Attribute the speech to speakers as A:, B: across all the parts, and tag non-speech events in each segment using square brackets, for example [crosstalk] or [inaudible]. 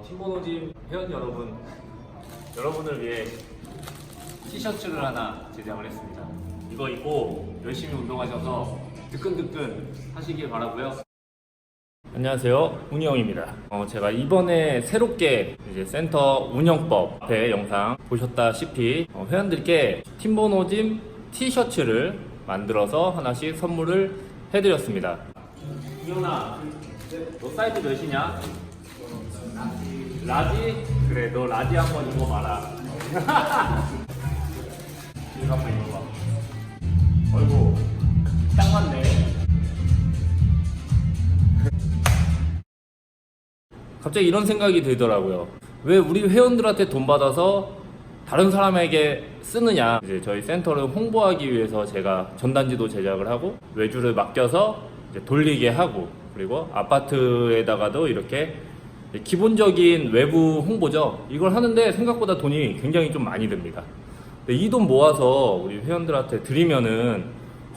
A: 어, 팀보노짐 회원 여러분, 여러분을 위해 티셔츠를 하나 제작을 했습니다. 이거 입고 열심히 운동하셔서 뜨끈뜨끈 하시길 바라고요. 안녕하세요, 운영입니다. 어, 제가 이번에 새롭게 이제 센터 운영법 앞에 영상 보셨다시피 어, 회원들께 팀보노짐 티셔츠를 만들어서 하나씩 선물을 해드렸습니다. 이현아, 너 사이즈 몇이냐? 라지? 그래, 너 라지 한번 입어봐라. 이거 한번 입어봐. 어이구, 딱 맞네. [laughs] 갑자기 이런 생각이 들더라고요. 왜 우리 회원들한테 돈 받아서 다른 사람에게 쓰느냐. 이제 저희 센터를 홍보하기 위해서 제가 전단지도 제작을 하고 외주를 맡겨서 돌리게 하고 그리고 아파트에다가도 이렇게 기본적인 외부 홍보죠. 이걸 하는데 생각보다 돈이 굉장히 좀 많이 듭니다. 이 돈 모아서 우리 회원들한테 드리면은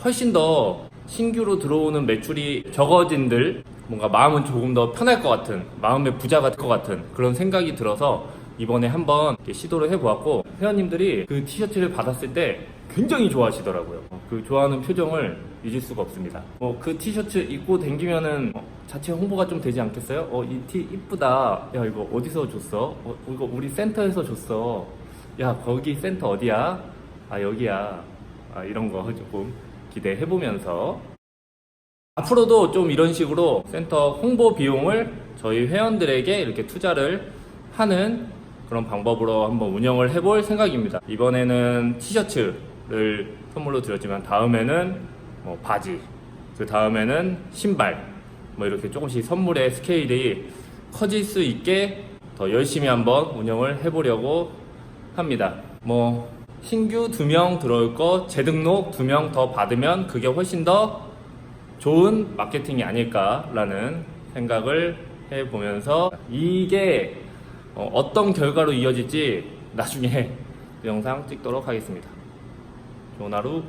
A: 훨씬 더 신규로 들어오는 매출이 적어진들 뭔가 마음은 조금 더 편할 것 같은 마음의 부자가 될 것 같은 그런 생각이 들어서 이번에 한번 시도를 해보았고 회원님들이 그 티셔츠를 받았을 때 굉장히 좋아하시더라고요. 그 좋아하는 표정을 잊을 수가 없습니다. 어, 그 티셔츠 입고 댕기면은 어, 자체 홍보가 좀 되지 않겠어요? 어, 이 티 이쁘다. 야, 이거 어디서 줬어? 어, 이거 우리 센터에서 줬어. 야, 거기 센터 어디야? 아, 여기야. 아, 이런 거 조금 기대해 보면서 앞으로도 좀 이런 식으로 센터 홍보 비용을 저희 회원들에게 이렇게 투자를 하는 그런 방법으로 한번 운영을 해볼 생각입니다. 이번에는 티셔츠를 선물로 드렸지만 다음에는 뭐 바지, 그 다음에는 신발, 뭐 이렇게 조금씩 선물의 스케일이 커질 수 있게 더 열심히 한번 운영을 해보려고 합니다. 뭐 신규 두 명 들어올 거 재등록 두 명 더 받으면 그게 훨씬 더 좋은 마케팅이 아닐까라는 생각을 해보면서 이게 어, 어떤 결과로 이어질지 나중에 [laughs] 영상 찍도록 하겠습니다. 좋은 하루